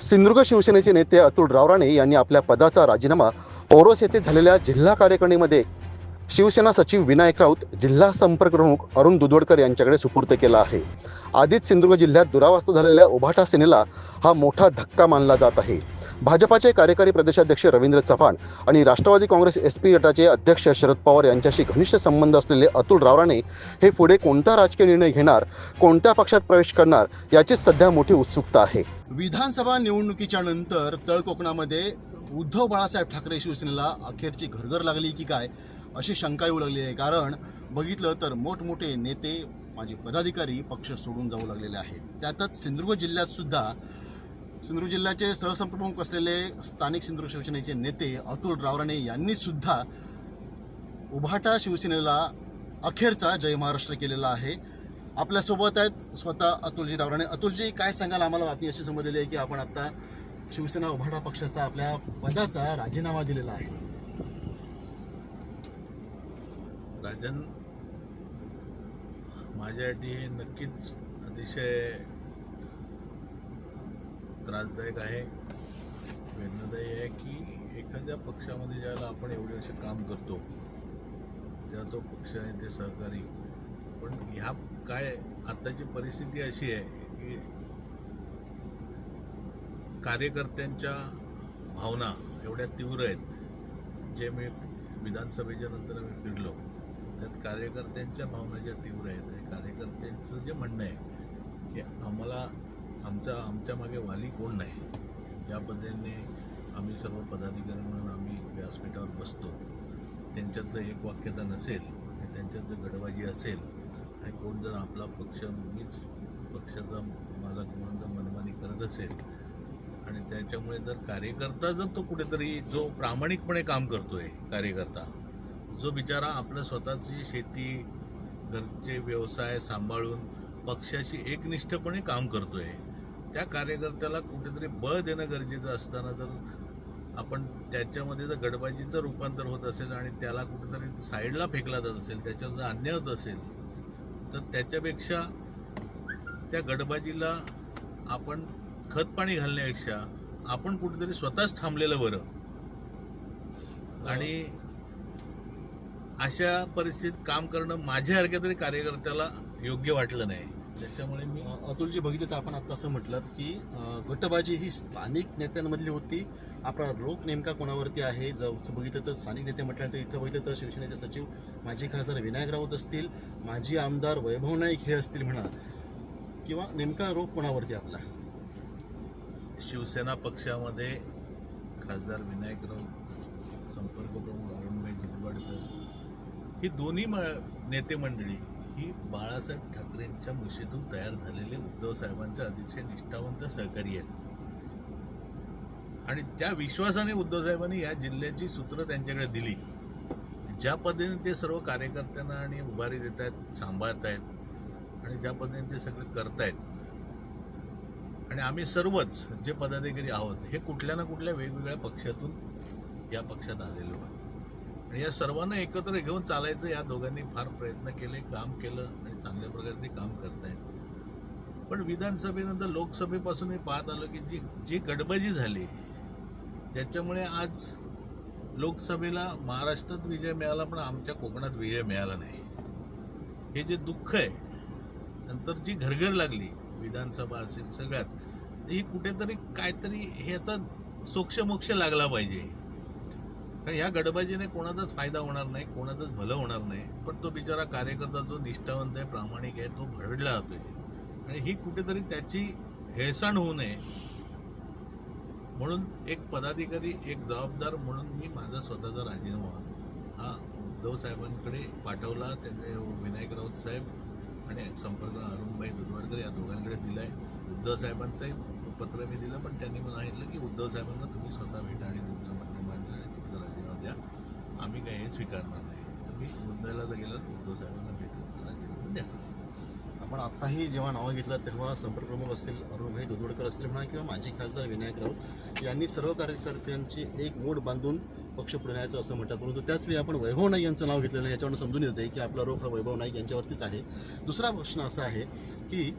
सिंधुदुर्ग शिवसेनेचे नेते अतुल रावराणे यांनी आपल्या पदाचा राजीनामा ओरोस येथे झालेल्या जिल्हा कार्यकारिणीमध्ये शिवसेना सचिव विनायक राऊत जिल्हा संपर्क प्रमुख अरुण दुधवडकर यांच्याकडे सुपूर्द केला आहे. आधीच सिंधुदुर्ग जिल्ह्यात दुरावस्था झालेल्या उभाटा सेनेला हा मोठा धक्का मानला जात आहे. भाजपाचे कार्यकारी प्रदेशाध्यक्ष रवींद्र चव्हाण आणि राष्ट्रवादी काँग्रेस एस पी गटाचे अध्यक्ष शरद पवार यांच्याशी घनिष्ठ संबंध असलेले अतुल रावराणे हे पुढे कोणता राजकीय निर्णय घेणार कोणत्या पक्षात प्रवेश करणार याचीच सध्या मोठी उत्सुकता आहे. विधानसभा निवडणुकीच्या नंतर तळ कोकणामध्ये उद्धव बाळासाहेब ठाकरे शिवसेनेला अखेरची घरघर लागली की काय अशी शंका येऊ लागली आहे. कारण बघितलं तर मोठमोठे नेते माझे पदाधिकारी पक्ष सोडून जाऊ लागलेले आहेत. त्यातच सिंधुदुर्ग जिल्ह्यात सुद्धा सिंधुदुर्ग जिल्ह्याचे सहसंप्रमुख असलेले स्थानिक सिंधुदुर्ग शिवसेनेचे नेते अतुल रावराणे यांनी सुद्धा उभाटा शिवसेनेला अखेरचा जय महाराष्ट्र केलेला आहे. आपल्यासोबत आहेत स्वतः अतुलजी रावराणे अतुलजी काय सांगाल आम्हाला बातमी अशी समजलेली आहे की आपण आता शिवसेना उभाटा पक्षाचा आपल्या पदाचा राजीनामा दिलेला आहे. राजन माझ्यासाठी हे नक्कीच अतिशय त्रासदायक आहे. वेदनादायी आहे की एखाद्या पक्षामध्ये ज्याला आपण एवढे वर्ष काम करतो त्या तो पक्ष आहे ते सहकारी पण ह्या काय आताची परिस्थिती अशी आहे की कार्यकर्त्यांच्या भावना एवढ्या तीव्र आहेत. जे मी विधानसभेच्या नंतर मी फिरलो त्यात कार्यकर्त्यांच्या भावना ज्या तीव्र आहेत आणि कार्यकर्त्यांचं जे म्हणणं आहे की आम्हाला आमचा आमच्या मागे वाली कोण नाही ज्या पद्धतीने आम्ही सर्व पदाधिकारी म्हणून आम्ही व्यासपीठावर बसतो. त्यांच्यातलं एक वाक्यता नसेल आणि त्यांच्यात जर गडबाजी असेल आणि कोण जर आपला पक्ष मीच पक्षाचा मालक म्हणून जर मनमानी करत असेल आणि त्याच्यामुळे जर कार्यकर्ता जर तो कुठेतरी जो प्रामाणिकपणे काम करतोय कार्यकर्ता जो बिचारा आपलं स्वतःची शेती घरचे व्यवसाय सांभाळून पक्षाशी एकनिष्ठपणे काम करतोय त्या कार्यकर्त्याला कुठेतरी बळ देणं गरजेचं असताना जर आपण त्याच्यामध्ये जर गडबाजीचं रूपांतर होत असेल आणि त्याला कुठेतरी साईडला फेकला जात असेल त्याच्यावर जर अन्याय होत असेल तर त्याच्यापेक्षा त्या गडबाजीला आपण खत पाणी घालण्यापेक्षा आपण कुठेतरी स्वतःच थांबलेलं बरं. आणि अशा परिस्थितीत काम करणं माझ्यासारख्या तरी कार्यकर्त्याला योग्य वाटलं नाही. त्याच्यामुळे मी अतुलजी बघितलं तर आपण आता असं म्हटलं की गटबाजी ही स्थानिक नेत्यांमधली होती. आपला रोख नेमका कोणावरती आहे? जर बघितलं तर स्थानिक नेते म्हटल्यानंतर इथं बघितलं तर शिवसेनेचे सचिव माजी खासदार विनायक राऊत असतील माजी आमदार वैभव नाईक हे असतील म्हणा. किंवा नेमका रोख कोणावरती आपला? शिवसेना पक्षामध्ये खासदार विनायक राऊत संपर्क प्रमुख अरुणभाई दुधवाडकर ही दोन्ही म नेते मंडळी ही बाळासाहेब ठाकरेंच्या मुशीतून तयार झालेले उद्धव साहेबांचे अतिशय निष्ठावंत सहकारी आहेत. आणि त्या विश्वासाने उद्धव साहेबांनी या जिल्ह्याची सूत्र त्यांच्याकडे दिली. ज्या पद्धतीने ते सर्व कार्यकर्त्यांना आणि उभारी देत आहेत सांभाळत आहेत आणि ज्या पद्धतीने ते सगळे करतायत आणि आम्ही सर्वच जे पदाधिकारी आहोत हे कुठल्या ना कुठल्या वेगवेगळ्या पक्षातून या पक्षात आलेलो आहे आणि या सर्वांना एकत्र घेऊन चालायचं या दोघांनी फार प्रयत्न केले काम केलं आणि चांगल्या प्रकारे ते काम करतायत पण विधानसभेनंतर लोकसभेपासून मी पाहत आलो की जी जी गडबजी झाली त्याच्यामुळे आज लोकसभेला महाराष्ट्रात विजय मिळाला पण आमच्या कोकणात विजय मिळाला नाही. हे जे दुःख आहे नंतर जी घरघर लागली विधानसभा असेल सगळ्यात ही कुठेतरी काहीतरी ह्याचा सोक्षमोक्ष लागला पाहिजे. कारण या गडबाजीने कोणाचाच फायदा होणार नाही कोणाचंच भलं होणार नाही पण तो बिचारा कार्यकर्ता जो निष्ठावंत आहे प्रामाणिक आहे तो भरडला जातोय आणि ही कुठेतरी त्याची हेळसांड होऊ नये. म्हणून एक पदाधिकारी एक जबाबदार म्हणून मी माझा स्वतःचा राजीनामा हा उद्धव साहेबांकडे पाठवला त्याने विनायक राऊत साहेब आणि संपर्क अरुणभाई दुधवाडकर या दोघांकडे दिला आहे उद्धव साहेबांचंही पत्र मी दिलं पण त्यांनी मला सांगितलं की उद्धव साहेबांना तुम्ही स्वतः भेटा आणि तुमचं म्हणणं मांडा आणि तुमचा राजीनामा द्या. आम्ही काही हे स्वीकारणार नाही. तर मी मुंबईला जर गेलं उद्धव साहेबांना भेटून द्या. आपण आत्ताही जेव्हा नावं घेतलं तेव्हा संपर्क प्रमुख असतील अरुणभाई दुधवडकर असतील म्हणा किंवा माजी खासदार विनायक राऊत यांनी सर्व कार्यकर्त्यांची एक मोड बांधून पक्ष पुढे न्यायचं असं म्हणतात परंतु त्याच वेळी आपण वैभव नाईक यांचं नाव घेतलेलं आहे याच्यावरून समजून येते की आपला रोख हा वैभव नाईक यांच्यावरतीच आहे. दुसरा प्रश्न असा आहे की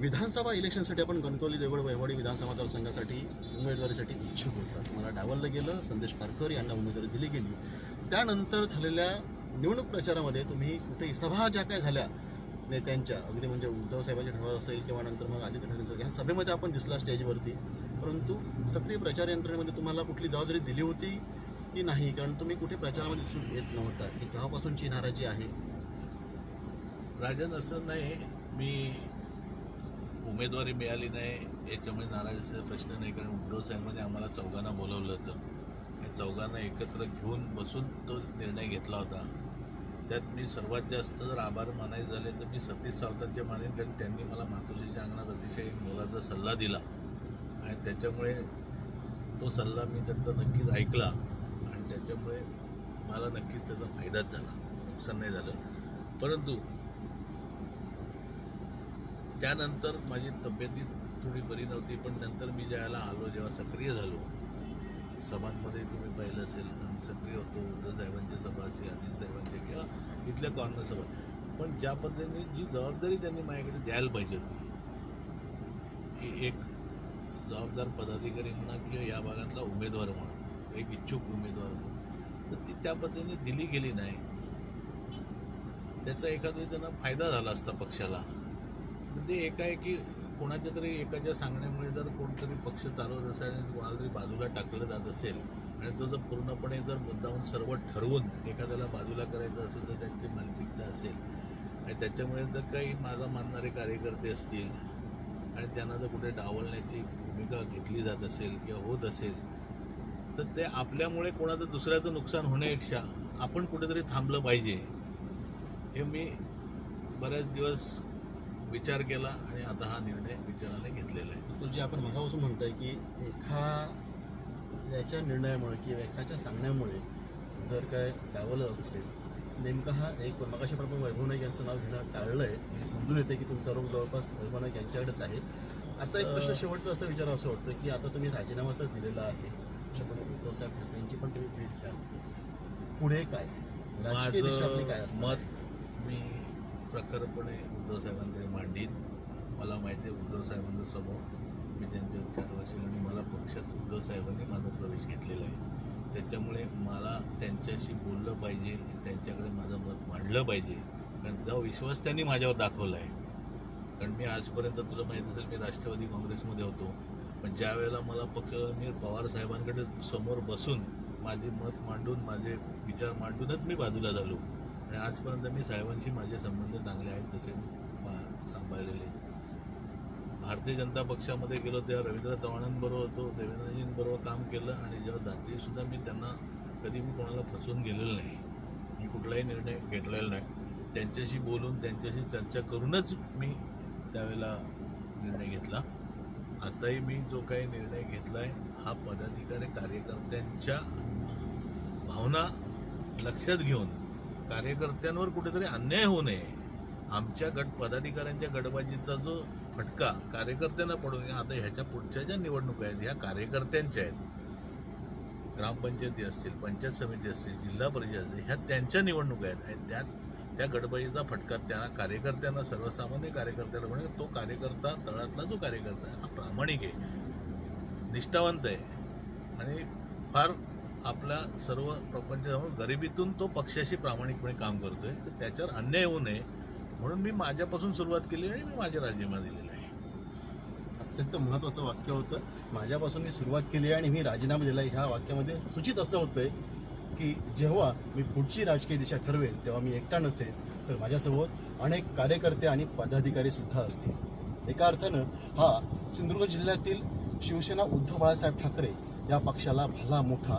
विधानसभा इलेक्शनसाठी आपण कणकवली देवळ वैवाडी विधानसभा मतदारसंघासाठी उमेदवारीसाठी इच्छुक होतात. मला डावललं गेलं संदेश पारकर यांना उमेदवारी दिली गेली. त्यानंतर झालेल्या निवडणूक प्रचारामध्ये तुम्ही कुठे सभा ज्या काय झाल्या? नेत्यांच्या अगदी म्हणजे उद्धव साहेबांची ठराव असेल किंवा नंतर मग आदित्य ठाकरेंचं ह्या सभेमध्ये आपण दिसला स्टेजवरती. परंतु सक्रिय प्रचार यंत्रणेमध्ये तुम्हाला कुठली जबाबदारी दिली होती की नाही? कारण तुम्ही कुठे प्रचारामध्ये दिसून येत नव्हता? की तेव्हापासूनची नाराजी आहे? राजन असं नाही. मी उमेदवारी मिळाली नाही याच्यामुळे नाराजीचा प्रश्न नाही कारण उद्धव साहेबांनी आम्हाला चौघांना बोलवलं होतं. या चौघांना एकत्र घेऊन बसून तो निर्णय घेतला होता. त्यात मी सर्वात जास्त जर आभार मानायचे झाले तर मी सतीश सावतांचे मानेन कारण त्यांनी मला मातोश्रीच्या अंगणात अतिशय मोलाचा सल्ला दिला. आणि त्याच्यामुळे तो सल्ला मी त्यांचा नक्कीच ऐकला. आणि त्याच्यामुळे मला नक्कीच त्याचा फायदाच झाला नुकसान नाही झालं. परंतु त्यानंतर माझी तब्येती थोडी बरी नव्हती पण नंतर मी ज्यावेळेला आलो जेव्हा सक्रिय झालो. सभांमध्ये तुम्ही पाहिलं असेल आम्ही सक्रिय होतो उद्धव साहेबांच्या सभा असेल अनिल साहेबांच्या किंवा इथल्या कॉर्नर सभा. पण ज्या पद्धतीने जी जबाबदारी त्यांनी माझ्याकडे द्यायला पाहिजे होती की एक जबाबदार पदाधिकारी म्हणा किंवा या भागातला उमेदवार म्हणा एक इच्छुक उमेदवार म्हणून तर ती त्या पद्धतीने दिली गेली नाही. त्याचा एखाद वेळी त्यांना फायदा झाला असता पक्षाला. ते एकाएकी कोणाच्या तरी एकाच्या सांगण्यामुळे जर कोणतरी पक्ष चालवत असेल आणि कोणाला तरी बाजूला टाकलं जात असेल आणि तो जर पूर्णपणे जर मुद्दाहून सर्व ठरवून एखाद्याला बाजूला करायचं असेल तर त्यांची मानसिकता असेल. आणि त्याच्यामुळे जर काही माझा मानणारे कार्यकर्ते असतील आणि त्यांना जर कुठे डावलण्याची भूमिका घेतली जात असेल किंवा होत असेल तर ते आपल्यामुळे कोणाचं दुसऱ्याचं नुकसान होण्यापेक्षा आपण कुठेतरी थांबलं पाहिजे. हे मी बऱ्याच दिवस विचार केला आणि आता हा निर्णय विचाराने घेतलेला आहे. तुझी आपण मगापासून म्हणताय की एका याच्या निर्णयामुळे किंवा एकाच्या सांगण्यामुळे जर काय डावलं असेल नेमका हा एक मगाशी आपण वैभव नाईक यांचं नाव घेणं टाळलंय. हे समजून येते की तुमचा रोग जवळपास वैभव नाईक यांच्याकडेच आहे. आता एक प्रश्न शेवटचं असं विचार असं वाटतं की आता तुम्ही राजीनामा तर दिलेला आहे. उद्धवसाहेब ठाकरेंची पण तुम्ही भेट घ्या पुढे काय? राजकीय दिशा आपली काय मत मी प्रखरपणे उद्धव साहेबांकडे मांडीन. मला माहिती आहे उद्धव साहेबांचा मी त्यांच्या चार वर्ष आणि मला पक्षात उद्धव साहेबांनी माझा प्रवेश घेतलेला आहे. त्याच्यामुळे मला त्यांच्याशी बोललं पाहिजे त्यांच्याकडे माझं मत मांडलं पाहिजे. कारण जो विश्वास त्यांनी माझ्यावर दाखवला आहे. कारण मी आजपर्यंत तुला माहीत असेल मी राष्ट्रवादी काँग्रेसमध्ये होतो. पण ज्या वेळेला मला पक्ष मी पवार साहेबांकडे समोर बसून माझे मत मांडून माझे विचार मांडूनच मी बाजूला झालो. आणि आजपर्यंत मी साहेबांशी माझे संबंध चांगले आहेत तसे मा- सांभाळलेले. भारतीय जनता पक्षामध्ये गेलो तेव्हा रवींद्र चव्हाणांबरोबर होतो देवेंद्रजींबरोबर काम केलं आणि जेव्हा जातीसुद्धा मी त्यांना कधी मी कोणाला फसवून गेलेलं नाही. मी कुठलाही निर्णय घेतलेला नाही. त्यांच्याशी बोलून त्यांच्याशी चर्चा करूनच मी त्यावेळेला निर्णय घेतला. आताही मी जो काही निर्णय घेतला आहे हा पदाधिकारी कार्यकर्त्यांच्या भावना लक्षात घेऊन कार्यकर्त्यांवर कुठेतरी अन्याय होऊ नये. आमच्या गट पदाधिकाऱ्यांच्या गटबाजीचा जो फटका कार्यकर्त्यांना पडू नये आता ह्याच्या पुढच्या ज्या निवडणुका आहेत ह्या कार्यकर्त्यांच्या आहेत. ग्रामपंचायती असतील पंचायत समिती असतील जिल्हा परिषद असतील ह्या त्यांच्या निवडणुका आहेत. आणि त्यात त्या गडबडीचा फटका त्या कार्यकर्त्यांना सर्वसामान्य कार्यकर्त्याला म्हणजे तो कार्यकर्ता तळातला जो कार्यकर्ता आहे हा प्रामाणिक आहे. निष्ठावंत आहे. आणि फार आपला सर्व प्रपंच गरिबीतून तो पक्षाशी प्रामाणिकपणे काम करतोय तर त्याच्यावर अन्याय होऊ नये म्हणून मी माझ्यापासून सुरुवात केली आणि मी माझ्या राजीनामा दिलेला आहे. अत्यंत महत्त्वाचं वाक्य होतं. माझ्यापासून मी सुरुवात केली आहे आणि मी राजीनामा दिला ह्या वाक्यामध्ये सूचित असं होतंय की जेव्हा मी पुढची राजकीय दिशा ठरवेन तेव्हा मी एकटा नसेल तर माझ्यासोबत अनेक कार्यकर्ते आणि पदाधिकारी सुद्धा असतील. एका अर्थानं हा सिंधुदुर्ग जिल्ह्यातील शिवसेना उद्धव बाळासाहेब ठाकरे या पक्षाला भला मोठा